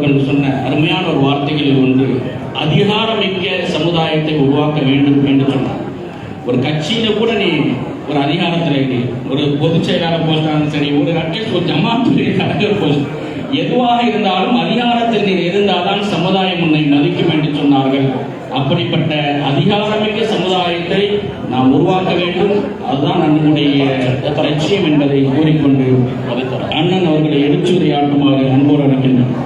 அவர்கள் சொன்ன அருமையான ஒரு வார்த்தைகளில் ஒன்று அதிகாரமிக்க சமுதாயத்தை உருவாக்க வேண்டும் என்று சொன்னார். ஒரு கட்சியில கூட நீ ஒரு அதிகாரத்தில் நீ ஒரு பொதுச் செயலாளர் போஸ்டாலும் சரி ஒரு அட்லீஸ்ட் ஒரு ஜமாத்துடைய தலைவர் போஸ்ட் எதுவாக இருந்தாலும் அதிகாரத்தில் நீ இருந்தால்தான் சமுதாயம் உன்னை மதிக்கும் என்று சொன்னார்கள். அப்படிப்பட்ட அதிகாரமிக்க சமுதாயத்தை நாம் உருவாக்க வேண்டும். அதுதான் நம்முடைய லட்சியம் என்பதை கூறிக்கொண்டு அண்ணன் அவர்களை எடுத்துரையாட்டுமாறு அன்போடு அழைக்கின்றனர்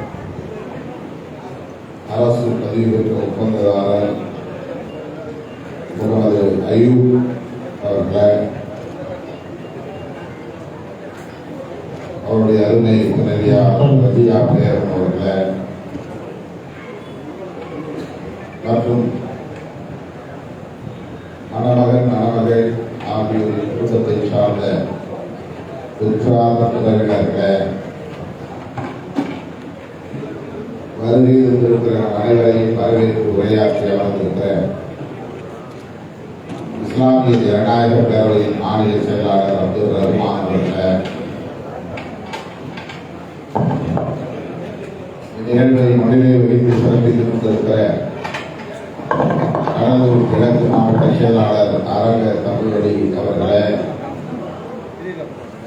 அரசு பதிவு பெற்ற ஒப்பந்ததாரர் முகமது அயூப் அவர்களை அவருடைய அருமை துணைவியா ரதியா பேரன் அவர்களே மற்றும் மணமகன் மணமகள் ஆகியோரின் குடும்பத்தை சார்ந்த உற்றார் உறவினர்களே இரண்டாயிரம் பேரவையின் மாநில செயலாளர் அப்துல் ரஹ்மான் அவர்களே நிகழ்வை முடிவை வைத்து சிறப்பித்துக் கொண்டிருக்கிற கடலூர் கிழக்கு மாவட்ட செயலாளர் அரங்க தமிழ்வழி அவர்களே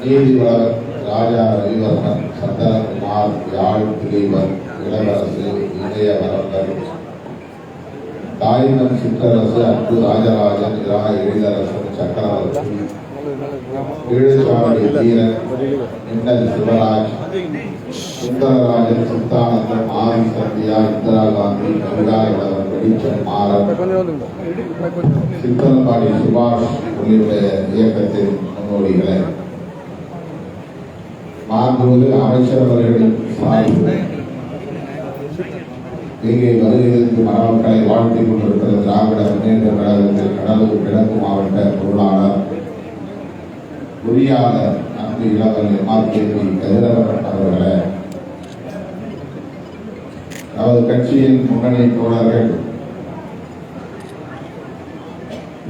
நீதிபர் ராஜா ரவிவர்மன் சந்தனகுமார் யாழ் திலீபன் இளவரசு இளைய இளையவரம்பர் தாயினம் சிற்றரசு அன்பு ராஜராஜன் இரா எழிலரசன் சக்கரவர்த்தி ஈழச்சாமி தீரன் மின்னல் சிவராஜ் சுந்தரராஜன் சித்தானந்தம் ஆதி சந்தியா இந்திரா காந்தி கவிதா இளவன் மாறன் சுபாஷ் உள்ளிட்ட இயக்கத்தின் முன்னோடிகளை. அமைச்சர் அவர்களின் சார்பு. இங்கே வருகிறதற்கு மணமக்களை வாழ்த்திக் கொண்டிருக்கிற திராவிட முன்னேற்ற கழகத்தில் கடலூர் கிழக்கு மாவட்ட பொருளாளர். பொறியாளர் அன்பு இளவல் எம்ஆர்கேபி கதிரவன் அவர்களே. நமது கட்சியின் முன்னணி தோழர்கள்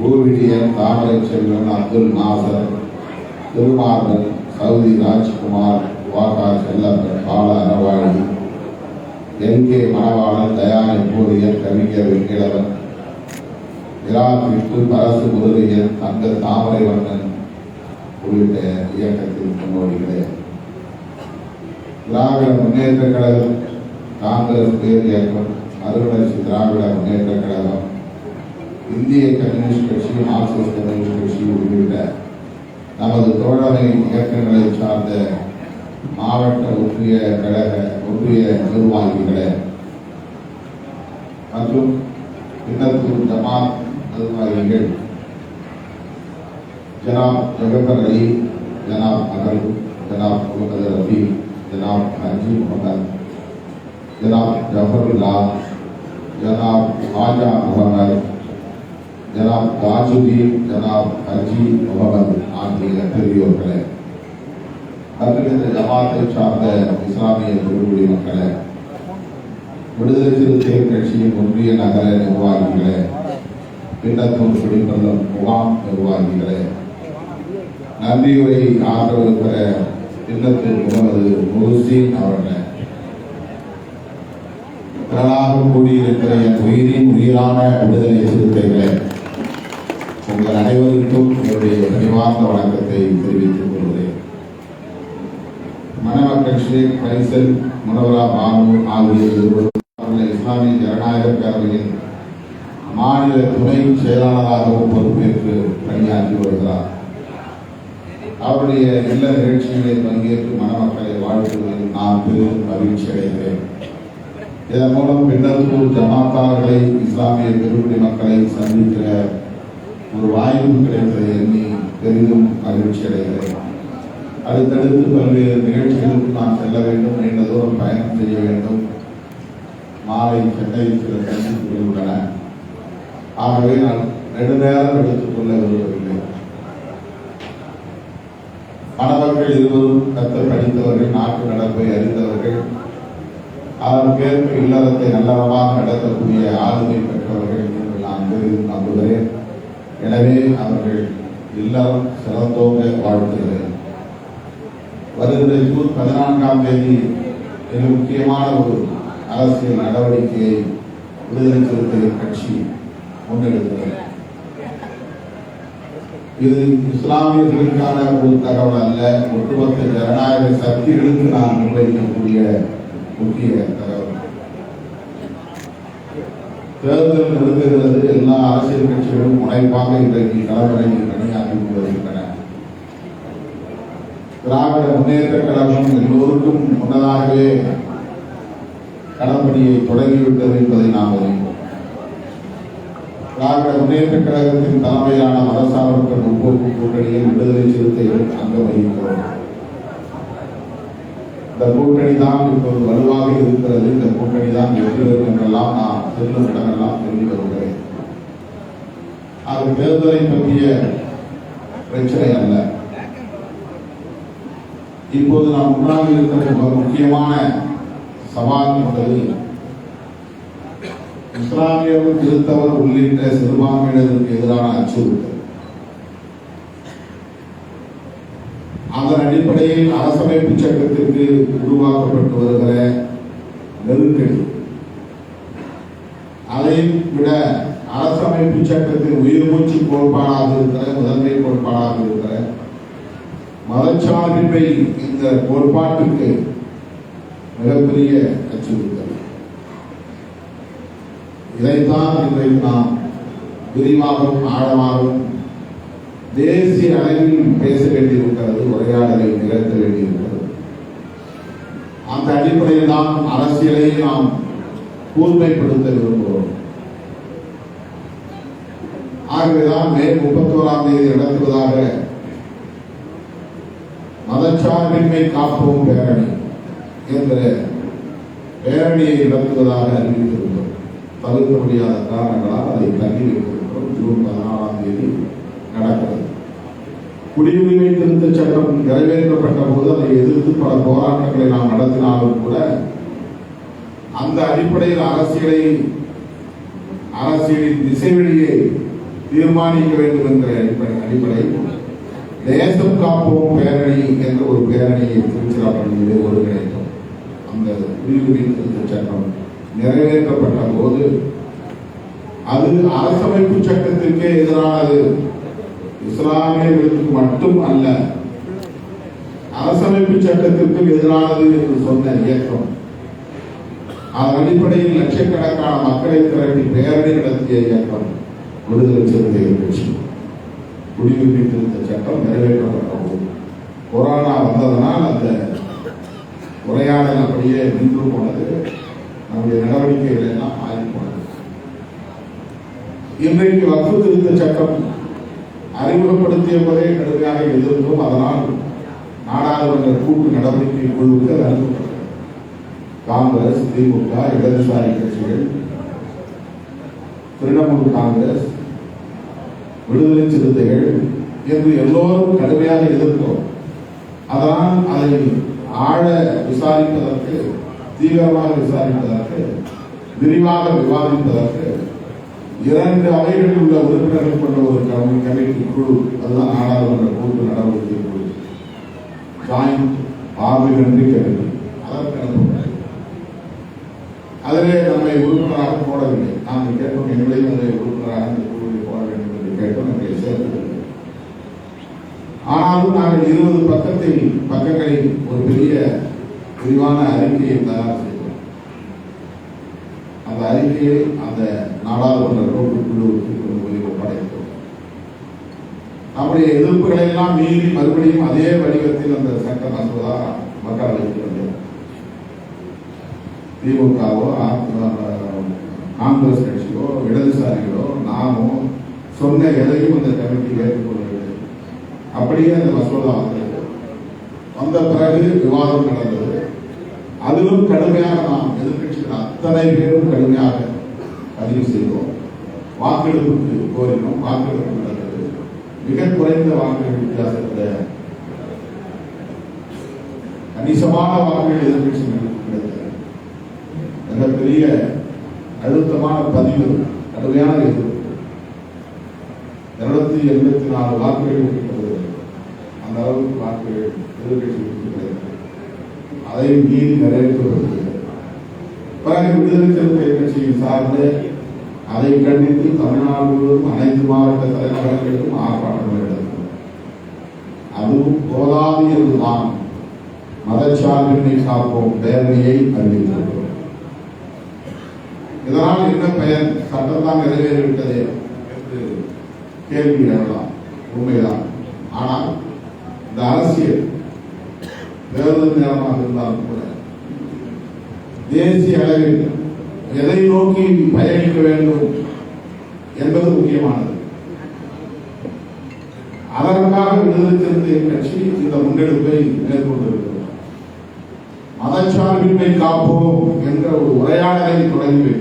ஊர்விடியன் Thamarai Selvan Abdul Nasser Thirumaran Saudi Rajkumar Wagah Chellappan Bala Aravazhi N K Manavalan Daya எப்போரியன் கவிஞர் வெங்கிழவன் இராபிட்டு பரசு முருகையன் அந்த தாமரை வண்ணன் உள்ளிட்ட இயக்கத்தின் முன்னோடிகளே. திராவிட முன்னேற்ற கழகம் காங்கிரஸ் பேர் இயக்கம் மறுவளர்ச்சி திராவிட முன்னேற்ற கழகம் இந்திய கம்யூனிஸ்ட் கட்சி மார்க்சிஸ்ட் கம்யூனிஸ்ட் கட்சி உள்ளிட்ட நமது தோழமை இயக்கங்களை சார்ந்த மாவட்ட ஒன்றிய கழக ஒன்றிய நிர்வாகிகளே மற்றும் பின்னத்தூர் ஜமாத் நிர்வாகிகள் ஜனாப் ஜகபர் அலி ஜனாப் அகல் ஜனாப் முகமது ரஃபி ஜனாப் ஹஜி முகமது ஜனாப் ஜஃபருல்லா ஜனாப் ஹாஜா முகமது ஜனாப் தாஜுதீன் ஜனாப் ஹஜி முகமது ஆகிய பெரியோர்களே மற்றும் இந்த ஜமாத்தை சார்ந்த இஸ்லாமிய பெருங்குடி மக்களை விடுதலை சிறுத்தைகள் கட்சியின் ஒன்றிய நகர நிர்வாகிகளே பின்னத்தூர் குடிமல்லம் முகாம் நிர்வாகிகளே நன்றியுரை ஆதரவிருக்கிற பின்னத்தூர் முகமது முருசீன் அவர்களே. திரளாக கூடியிருக்கிற என் உயிரின் உயிரான விடுதலை சிறுத்தைகளே உங்கள் அனைவருக்கும் என்னுடைய பணிவார்ந்த வணக்கத்தை தெரிவித்துக் கொள்கிறேன். மனவாக்கட்சி ஷேக் முனவரா பாபு ஆகிய இருவரும் இஸ்லாமிய ஜனநாயக பேரவையின் மாநில துணை செயலாளராகவும் பொறுப்பேற்று பணியாற்றி வருகிறார். அவருடைய நல்ல நிகழ்ச்சிகளில் பங்கேற்று மணமக்களை வாழ்த்துவதில் நான் பெரும் மகிழ்ச்சி அடைகிறேன். இதன் மூலம் பின்னத்தூர் ஜமாத்தார்களை இஸ்லாமிய பெருங்குடி மக்களை சந்திக்கிற ஒரு வாய்ப்பு கிடைத்ததை எண்ணி பெரிதும் மகிழ்ச்சி அடைகிறேன். அடுத்தடுத்து பல்வேறு நிகழ்ச்சிகளுக்கு நான் செல்ல வேண்டும். நீண்ட தூரம் பயணம் செய்ய வேண்டும். மாலை சென்னையில் சில சந்திப்புகள் உள்ளன ஆகவே நான் நெடுநேரம் எடுத்துக்கொள்ள விரும்பவில்லை. மாணவர்கள் இருவரும் கத்த படித்தவர்கள் நாட்டு நடப்பை அறிந்தவர்கள் அதற்கேற்ப இல்லறத்தை நல்லறமாக நடத்தக்கூடிய ஆளுமை பெற்றவர்கள் என்று நான் பெரிதும் நம்புகிறேன். எனவே அவர்கள் இல்லறம் சிறந்தோங்க வாழ்த்துகிறேன். வருகிற ஜூன் பதினான்காம் தேதி மிக முக்கியமான ஒரு அரசியல் நடவடிக்கையை விடுதலை சிறுத்தைகள் கட்சி முன்னெடுக்கிறது இது இஸ்லாமியர்களுக்கான ஒரு தகவல் அல்ல ஒட்டுமொத்த ஜனநாயக சக்திகளுக்கு நான் முன்வைக்கக்கூடிய முக்கிய தகவல். தேர்தல் நெருங்குகிறது எல்லா அரசியல் கட்சிகளும் முனைப்பாக இன்றைக்கு களமிறங்கி பணியாற்றி திராவிட முன்னேற்ற கழகம் எல்லோருக்கும் முன்னதாகவே களப்பணியை தொடங்கிவிட்டது என்பதை நாம் அறிவோம். திராவிட முன்னேற்ற கழகத்தின் தலைமையிலான மதசார்பற்ற முற்போக்கு கூட்டணியில் விடுதலை சிறுத்தைகள் அங்கம் வகிக்கிறோம். இந்த கூட்டணி தான் இப்போது வலுவாக இருக்கிறது. இந்த கூட்டணி தான் வெற்றி என்றெல்லாம் நான் செல்லும் இடமெல்லாம் சொல்லி வருகிறேன் அது தேர்தலை பற்றிய பிரச்சனை அல்ல. இப்போது நாம் முன்னால் இருக்கிற மிக முக்கியமான சவால் என்பது இஸ்லாமியர் கிறிஸ்தவர் உள்ளிட்ட சிறுபான்மையினருக்கு எதிரான அச்சுறுத்தல். அதன் அடிப்படையில் அரசமைப்பு சட்டத்திற்கு உருவாக்கப்பட்டு வருகிற நெருக்கடி. அதை விட அரசமைப்பு சட்டத்தின் உயிர்மூச்சு கோட்பாடாக இருக்கிற முதன்மை கோட்பாடாக இருக்கிற மதச்சார்பின்மை இந்த கோட்பாட்டுக்கு மிகப்பெரிய அச்சுறுத்தல். இதைத்தான் இன்றைக்கு நாம் விரிவாகவும் ஆழமாகவும் தேசிய அளவில் பேச வேண்டியிருக்கிறது உரையாடலை நிகழ்த்த வேண்டியிருக்கிறது. அந்த அடிப்படையில் தான் அரசியலை நாம் கூர்மைப்படுத்த விரும்புகிறோம். ஆகவேதான் மே முப்பத்தோராம் தேதி நடத்துவதாக மதச்சார்பின்மை காப்போம் பேரணி என்ற பேரணியை நடத்துவதாக அறிவித்திருந்தோம் தவிர்க்க முடியாத காரணங்களால் அதை தள்ளி வைத்திருக்கிறோம். ஜூன் பதினாலாம் தேதி நடக்கிறது. குடியுரிமை திருத்த சட்டம் நிறைவேற்றப்பட்ட போது அதை எதிர்த்து பல போராட்டங்களை நாம் நடத்தினாலும் கூட அந்த அடிப்படையில் அரசியலை அரசியலின் திசைவெளியை தீர்மானிக்க வேண்டும் என்ற அடிப்படை அடிப்படையில் தேசம் காப்போம் பேரணி என்ற ஒரு பேரணியை திருச்சிராப்பள்ளியிலே ஒருங்கிணைத்தோம். அந்த குடியுரிமை திருத்த சட்டம் நிறைவேற்றப்பட்ட போது அது அரசமைப்பு சட்டத்திற்கே எதிரானது. இஸ்லாமியர்களுக்கு மட்டும் அல்ல அரசமைப்பு சட்டத்திற்கு எதிரானது என்று சொன்ன இயக்கம். அதன் அடிப்படையில் லட்சக்கணக்கான மக்களை திரட்டி பேரணி நடத்திய இயக்கம். விடுதலை சிறுத்தைகள் கட்சி குடியுரிமை திருத்த சட்டம் நிறைவேற்றப்பட்ட போது கொரோனா வந்ததனால் அந்த உரையாடல் அப்படியே நின்று போனது. நம்முடைய நடவடிக்கைகள் எல்லாம் மாறி போனது. இன்றைக்கு வக்ஃபு திருத்த சட்டம் அறிமுகப்படுத்திய போதே கடுமையாக எதிர்த்தோம் அதனால் நாடாளுமன்ற கூட்டு நடவடிக்கை குழுவுக்கு அனுப்பப்பட்டது. காங்கிரஸ் திமுக இடதுசாரி கட்சிகள் திரிணாமுல் காங்கிரஸ் விடுதலை சிறுத்தைகள் என்று எல்லோரும் கடுமையாக எதிர்த்தோம் அதனால் அதை ஆழ விசாரிப்பதற்கு தீவிரமாக விசாரிப்பதற்கு விரிவாக விவாதிப்பதற்கு இரண்டு அவைகளில் உள்ள உறுப்பினர்கள் கொண்ட ஒரு கமிட்டி குழு அதுதான் நாடாளுமன்ற கூட்டு நடவடிக்கை குழு. ஜாயிண்ட் பார்லிமெண்டரி கமிட்டி அதற்கு அனுப்பப்பட்டது. அதிலே நம்மை உறுப்பினராக போடவில்லை. நாங்கள் கேட்போம் எங்களையும் அதில் உறுப்பினராக ஆனாலும் நாங்கள் இருபது பக்கத்தில் பக்கங்களில் ஒரு பெரிய விரிவான அறிக்கையை தயார் செய்தோம் அந்த அறிக்கையை அந்த நாடாளுமன்ற கூட்டுக்குழுவுக்கு கொண்டு போய் ஒப்படைத்தோம். நம்முடைய எதிர்ப்புகளை எல்லாம் மீறி மறுபடியும் அதே வடிவத்தில் அந்த சட்ட மசோதா மக்களவைக்கு வந்தது. திமுகவோ காங்கிரஸ் கட்சியோ இடதுசாரிகளோ நாமோ சொன்ன எதையும் அந்த கமிட்டி ஏற்றுக்கொள்ள அப்படியே அந்த மசோதா வந்தது வந்த பிறகு விவாதம் நடந்தது. அதிலும் கடுமையாக நாம் எதிர்கட்சிகள் அத்தனை பேரும் கடுமையாக பதிவு செய்தோம். வாக்கெடுப்புக்கு கோரினோம். வாக்கெடுப்பு நடந்தது. மிக குறைந்த வாக்குகள் வித்தியாசத்தில் கணிசமான வாக்குகள் எதிர்க்கட்சிகளுக்கு கிடைத்தது மிகப்பெரிய அழுத்தமான பதிவு கடுமையான எதிர்ப்பு. இருநூத்தி எண்பத்தி நாலு வாக்குகள் இருக்கிறது அந்த அளவுக்கு வாக்குகள் எதிர்கட்சிகளுக்கு கிடைத்தது அதை மீறி நிறைவேற்றப்பட்டது பிறகு விடுதலை சிறுத்தை கட்சியின் சார்ந்து அதை கண்டித்து தமிழ்நாடு முழுவதும் அனைத்து மாவட்ட தலைநகரங்களிலும் ஆர்ப்பாட்டம் நடந்தது. அதுவும் போதாது என்றுதான் மதச்சார்பின்மை காப்போம் பேரணியை அறிவித்திருக்கிறோம். இதனால் என்ன பெயர் சட்டம் தான் நிறைவேறிவிட்டதே என்று கேள்வி எழலாம் உண்மைதான். ஆனால் இந்த அரசியல் தேர்தல் நேரமாக இருந்தாலும் கூட தேசிய அளவில் எதை நோக்கி பயணிக்க வேண்டும் என்பது முக்கியமானது. அதற்காக விடுதலை சிறுத்தை கட்சி இந்த முன்னெடுப்பை மேற்கொண்டிருக்கிறது. மதச்சார்பின்மை காப்போம் என்ற ஒரு உரையாடலை தொடங்கி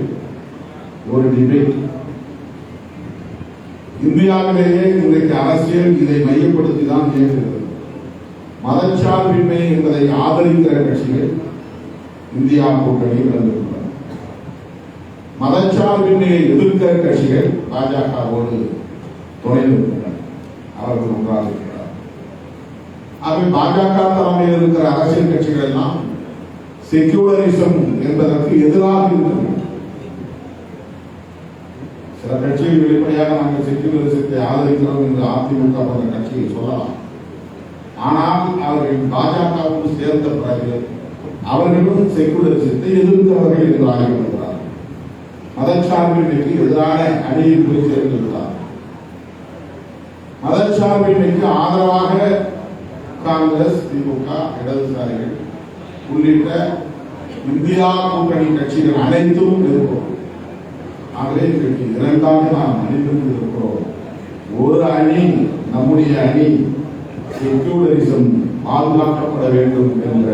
ஒரு டிபேட் இந்தியாவிலேயே இன்றைக்கு அரசியல் இதை மையப்படுத்தி தான் இயங்குகிறது. மதச்சார்பின்மை என்பதை ஆதரிக்கிற கட்சிகள் இந்தியா கூட்டணி விளங்குகின்றன மதச்சார்பின்மையை எதிர்க்கிற கட்சிகள் பாஜகவோடு துணை நிற்கின்றன அவர்கள் ஒன்றாக இருக்கிறார் ஆகவே பாஜக தலைமையில் இருக்கிற அரசியல் கட்சிகள் எல்லாம் செக்யூலரிசம் என்பதற்கு எதிராக இருக்கின்றன. சில வெளிப்படையாக நாங்கள் செக்யூலரிசத்தை ஆதரிக்கிறோம் என்று அதிமுக போன்ற கட்சியை சொல்லலாம். ஆனால் அவர்கள் பாஜகவோடு சேர்ந்த பிறகு அவர்களும் செக்குலரிசத்தை எதிர்த்தவர்கள் என்று ஆகிவிடுகிறார் மதச்சார்பின்மைக்கு எதிரான அணியை போய் சேர்ந்துள்ளார். மதச்சார்பின்மைக்கு ஆதரவாக காங்கிரஸ் திமுக இடதுசாரிகள் உள்ளிட்ட இந்தியா கூட்டணி கட்சிகள் அனைத்தும் இருக்கும் ஆகவே இன்றைக்கு இரண்டாக நாம் அணிந்திருந்து கொண்டிருக்கிறோம் ஒரு அணி நம்முடைய அணி செக்யூலரிசம் பாதுகாக்கப்பட வேண்டும் என்ற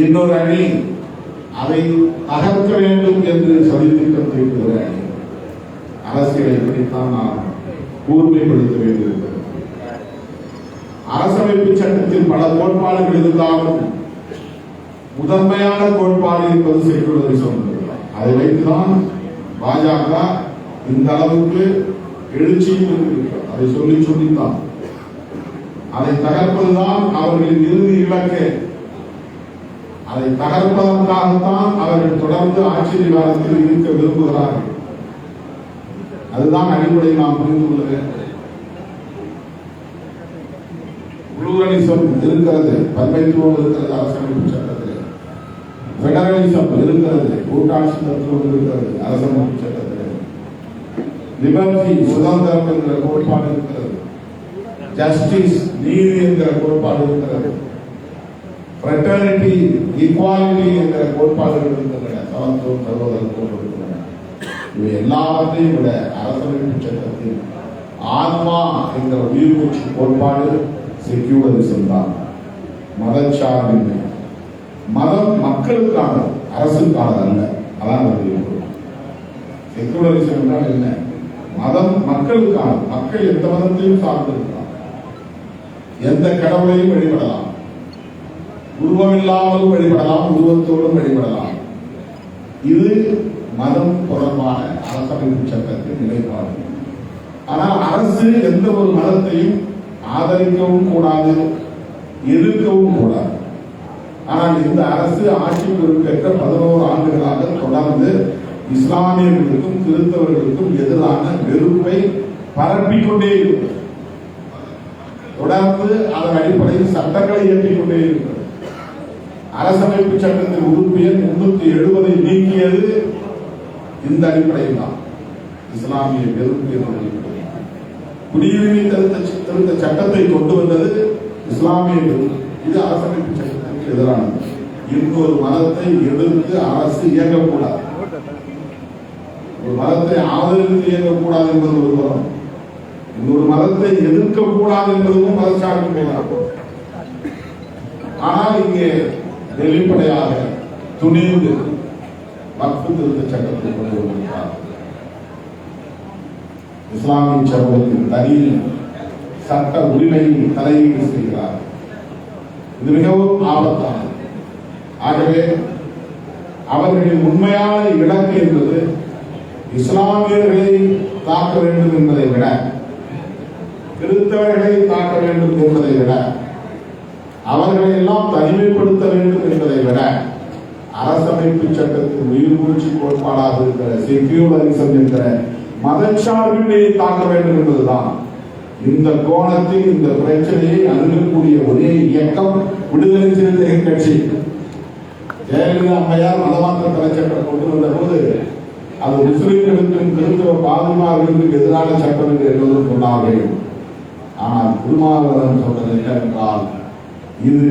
இன்னொரு அணி அதை தகர்க்க வேண்டும் என்று சதித்திட்டம் தீர்க்கிற அணி அரசியலை இப்படித்தான் நாம் கூர்மைப்படுத்த வேண்டியிருக்கிறது. அரசமைப்பு சட்டத்தில் பல கோட்பாடுகள் இருந்தாலும் முதன்மையான கோட்பாடு என்பது செக்யூலரிசம் அதை வைத்துதான் பாஜக இந்த அளவுக்கு எழுச்சியும் இருக்கிறது அதை சொல்லி சொல்லித்தான். அதை தகர்ப்பதுதான் அவர்களின் இறுதி இலக்கு. அதை தகர்ப்பதற்காகத்தான் அவர்கள் தொடர்ந்து ஆட்சி அதிகாரத்தில் இருக்க விரும்புகிறார்கள். அதுதான் அடிப்படை நாம் புரிந்து கொள்ள வேண்டும் இருக்கிறது. பன்மைத்துவம் இருக்கிறது அரசமைப்பு சட்டத்தில். பெடரலிசம் இருக்கிறது கூட்டாட்சி தத்துவம் இருக்கிறது அரசமைப்பு சட்டத்தில். லிபர்டி சுதந்திரம் என்கிற கோட்பாடு இருக்கிறது. ஜஸ்டிஸ் நீதி என்கிற கோட்பாடு இருக்கிறது. ஃப்ரெட்டர்னிட்டி ஈக்குவாலிட்டி என்கிற கோட்பாடுகள் இருக்கின்றன. சமத்துவம் சகோதரத்துவம் இருக்கின்றன இவை எல்லாவற்றையும் விட அரசமைப்பு சட்டத்தில் ஆன்மா என்ற உயிர்மூச்சு கோட்பாடு செக்யூலரிசம் தான் மதச்சார்பின்மை. மதம் மக்களுக்கான அரசுக்கான அல்ல அதான் அது என்றால் என்ன? மதம் மக்களுக்கான மக்கள் எந்த மதத்தையும் சார்ந்திருக்கலாம் எந்த கடவுளையும் வழிபடலாம் உருவமில்லாமல் வழிபடலாம் உருவத்தோடும் வழிபடலாம் இது மதம் தொடர்பான அரசமைப்பு சட்டத்தின் நிலைப்பாடு. ஆனால் அரசு எந்த ஒரு மதத்தையும் ஆதரிக்கவும் கூடாது எதிர்க்கவும் கூடாது. ஆனால் இந்த அரசு ஆட்சி பொறுப்பேற்ற பதினோரு ஆண்டுகளாக தொடர்ந்து இஸ்லாமியர்களுக்கும் கிறிஸ்தவர்களுக்கும் எதிரான வெறுப்பை பரப்பிக்கொண்டே இருக்கிறது தொடர்ந்து அதன் அடிப்படையில் சட்டங்களை இயற்றிக்கொண்டே இருக்கிறது அரசமைப்பு சட்டத்தின் உறுப்பு எண் முன்னூத்தி எழுபதை நீக்கியது இந்த அடிப்படையில் தான். இஸ்லாமிய வெறுப்பு என்ற குடியுரிமை திருத்த திருத்த சட்டத்தை கொண்டு வந்தது இஸ்லாமிய வெறுப்பு. இது அரசமைப்பு சட்டம். எதிரானது இன்னொரு மதத்தை எதிர்த்து அரசு இயங்கக்கூடாது. ஒரு மதத்தை ஆதரித்து இயங்கக்கூடாது என்பது ஒரு புறம் இன்னொரு மதத்தை எதிர்க்க கூடாது என்பதும் மதச்சார்பின்மை ஆனால் இங்கே வெளிப்படையாக துணிந்து வக்ஃபு திருத்த சட்டத்தை கொண்டு வந்திருக்கிறார். இஸ்லாமிய சமூகத்தின் தனியில் சட்ட உரிமையை தலையீடு செய்கிறார். இது மிகவும் ஆபத்தானது. ஆகவே அவர்களின் உண்மையான இலக்கு என்பது இஸ்லாமியர்களை தாக்க வேண்டும் என்பதை விட கிறிஸ்தவர்களை தாக்க வேண்டும் என்பதை விட அவர்களை எல்லாம் தனிமைப்படுத்த வேண்டும் என்பதை விட அரசமைப்பு சட்டத்தின் உயிர் கோட்பாடாக இருக்கிற செக்யூலரிசம் என்கிற மதச்சார்பின்மையை தாக்க வேண்டும் என்பதுதான். இந்த கோணத்தில் இந்த பிரச்சனையை அணுகக்கூடிய ஒரே இயக்கம் விடுதலை சிறுத்தைகள் கட்சி. ஜெயலலிதா அம்மையார் மதமாற்ற தலைச்சட்டம் கொண்டு வந்த போது அது முஸ்லிம்களுக்கும் கிறிஸ்தவ பாதுகாவலுக்கும் எதிரான சட்டம் என்று என்பதும் சொன்னார்கள். ஆனால் திருமாவளவன் சொன்னது என்னவென்றால் இது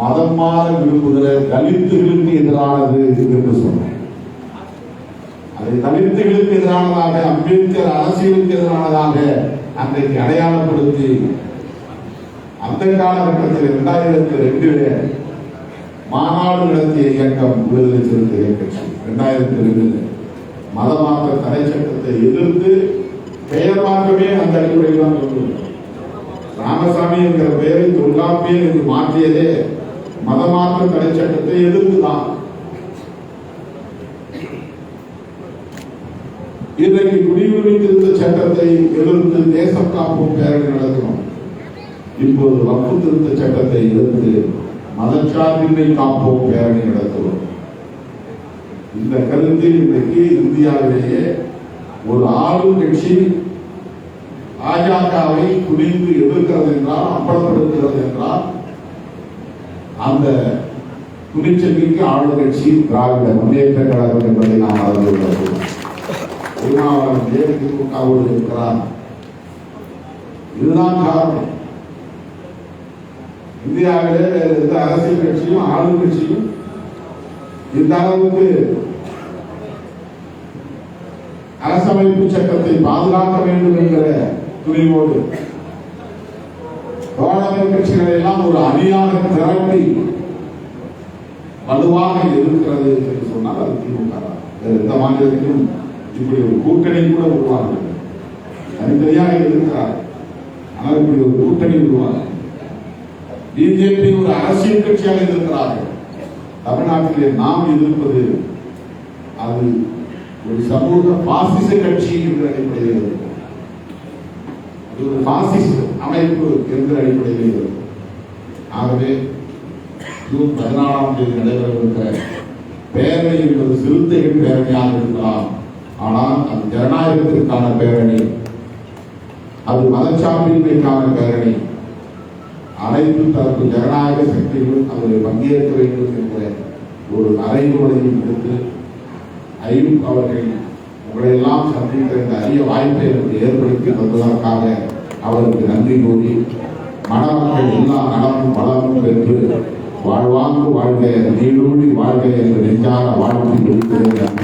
மதம் மாற விரும்புகிற தலித்துகளுக்கு எதிரானது என்று சொன்னார். அதை தலித்துகளுக்கு எதிரானதாக அம்பேத்கர் அரசியலுக்கு எதிரானதாக அன்றைக்கு அடையாளப்படுத்தி அந்த காலகட்டத்தில் இரண்டாயிரத்தி ரெண்டிலே மாநாடு நடத்திய இயக்கம் விடுதலை சிறுத்தைகள் கட்சி இரண்டாயிரத்தி ரெண்டில் மதமாற்ற தடை சட்டத்தை எதிர்த்து பெயர் மாற்றமே அந்த அடிப்படையில் தான் சொல்லுவோம் ராமசாமி என்கிற பெயரை தொல்காப்பியன் என்று மாற்றியதே மதமாற்ற தடை சட்டத்தை எதிர்த்து தான் இன்றைக்கு குடியுரிமை திருத்த சட்டத்தை எதிர்த்து தேசம் காப்போம் பேரணி நடத்தினோம் இப்போது வக்ஃபு திருத்த சட்டத்தை எதிர்த்து மதச்சார்பின்மை காப்போம் பேரணி நடத்துகிறோம் இந்த கருத்து இன்றைக்கு இந்தியாவிலேயே ஒரு ஆளும் கட்சி பாஜகவை குடிந்து எதிர்க்கிறது என்றால் அம்பலப்படுத்துகிறது என்றால் அந்த துணிச்சலுக்கு ஆளுங்கட்சி திராவிட முன்னேற்ற கழகம் என்பதை நாம் அறிந்து திருமாவளவன் ஏன் இருக்கிறார் இதுதான் காரணம். இந்தியாவிலே வேறு எந்த அரசியல் கட்சியும் ஆளும் கட்சியும் இந்த அளவுக்கு அரசமைப்பு சட்டத்தை பாதுகாக்க வேண்டும் என்கிற துணிவோடு தோழமை கட்சிகளை எல்லாம் ஒரு அணியாக திரட்டி வலுவாக இருக்கிறது என்று சொன்னால் அது திமுக வேறு எந்த மாநிலத்திலும் இப்படி ஒரு கூட்டணி கூட உருவாகவில்லை. தனித்தனியாக இருக்கிறார் ஆனால் இப்படி ஒரு கூட்டணி உருவாக பிஜேபி ஒரு அரசியல் கட்சியாக இருக்கிறார்கள். தமிழ்நாட்டிலே நாம் எதிர்ப்பது அது ஒரு சமூக பாசிச கட்சி என்ற அடிப்படையில் இருக்கும். அது ஒரு பாசிச அமைப்பு என்ற அடிப்படையில் இருக்கும். ஆகவே ஜூன் பதினாலாம் தேதி நடைபெறவிருக்கிற பேரணி என்பது சிறுத்தைகள் பேரணியாக இருக்கலாம். ஆனால் அது ஜனநாயகத்திற்கான பேரணி. அது மதச்சார்பின்மைக்கான பேரணி. அனைத்து தரப்பு ஜனநாயக சக்திகளும் அதில் பங்கேற்க வேண்டும் என்ற ஒரு அறைகூலையும் எடுத்து ஐயூப் அவர்கள் உங்களையெல்லாம் சந்தித்த இந்த அரிய வாய்ப்பை எனக்கு ஏற்படுத்தி தந்ததற்காக அவருக்கு நன்றி கூறி மணமக்கள் எல்லா நலமும் வளமும் பெற்று வாழ்வாங்கு வாழ்க நீடூடி வாழ்க என்று நெஞ்சார வாழ்த்தி கொடுக்கிறேன்.